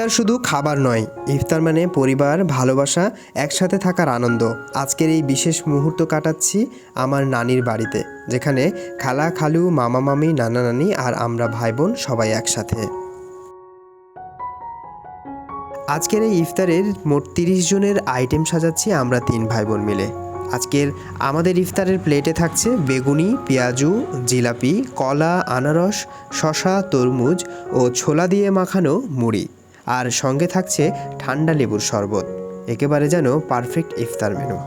ইফতার শুধু খাবার নয়, ইফতার মানে পরিবার, ভালোবাসা, একসাথে থাকার আনন্দ। আজকের এই বিশেষ মুহূর্ত কাটাচ্ছি আমার নানির বাড়িতে, যেখানে খালা, খালু, মামা, মামি, নানা নানি আর আমরা ভাই বোন সবাই একসাথে। আজকের এই ইফতারের মোট তিরিশ জনের আইটেম সাজাচ্ছি আমরা তিন ভাই বোন মিলে। আজকের আমাদের ইফতারের প্লেটে থাকছে বেগুনি, পেঁয়াজু, জিলাপি, কলা, আনারস শশা তরমুজ ও ছোলা দিয়ে মাখানো মুড়ি। আর সঙ্গে থাকছে ঠান্ডা লেবুর শরবত। একেবারে যেন পারফেক্ট ইফতার মেনু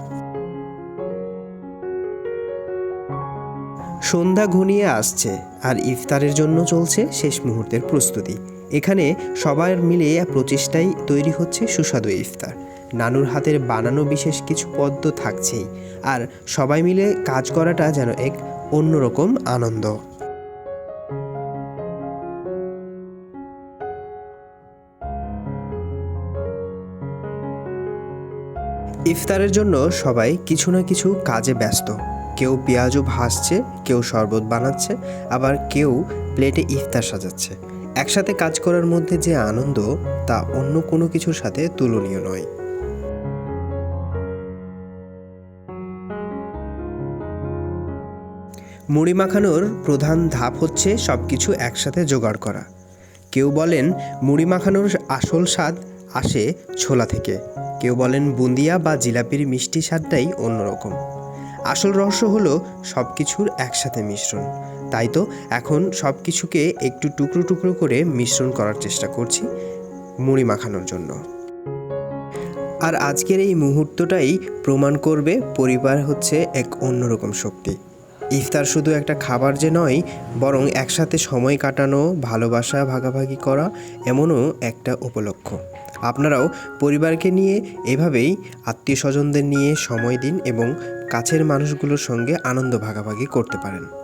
সন্ধ্যা ঘনিয়ে আসছে আর ইফতারের জন্য চলছে শেষ মুহূর্তের প্রস্তুতি। এখানে সবার মিলে প্রচেষ্টায় তৈরি হচ্ছে সুস্বাদু ইফতার। নানুর হাতের বানানো বিশেষ কিছু পদ্ম থাকছেই। আর সবাই মিলে কাজ করাটা যেন এক অন্যরকম আনন্দ। ইফতারের জন্য সবাই কিছু না কিছু কাজে ব্যস্ত। কেউ পেঁয়াজও ভাসছে কেউ শরবত বানাচ্ছে, আবার কেউ প্লেটে ইফতার সাজাচ্ছে। একসাথে কাজ করার মধ্যে যে আনন্দ, তা অন্য কোনো কিছুর সাথে তুলনীয় নয়। মুড়ি মাখানোর প্রধান ধাপ হচ্ছে সব কিছু একসাথে জোগাড় করা। কেউ বলেন, মুড়ি মাখানোর আসল স্বাদ আসে ছোলা থেকে। কেউ বলেন বুন্দিয়া বা জিলাপির মিষ্টি স্বাদটাই অন্যরকম। আসল রহস্য হলো সব কিছুর একসাথে মিশ্রণ। তাই তো এখন সব কিছুকে একটু টুকরো টুকরো করে মিশ্রণ করার চেষ্টা করছি মুড়ি মাখানোর জন্য। আর আজকের এই মুহূর্তটাই প্রমাণ করবে পরিবার হচ্ছে এক অন্যরকম শক্তি। ইফতার শুধু একটা খাবার যে নয়, বরং একসাথে সময় কাটানো, ভালোবাসা ভাগাভাগি করা এমনও একটা উপলক্ষ। আপনারাও পরিবারকে নিয়ে এভাবেই আত্মীয় স্বজনদের নিয়ে সময় দিন এবং কাছের মানুষগুলোর সঙ্গে আনন্দ ভাগাভাগি করতে পারেন।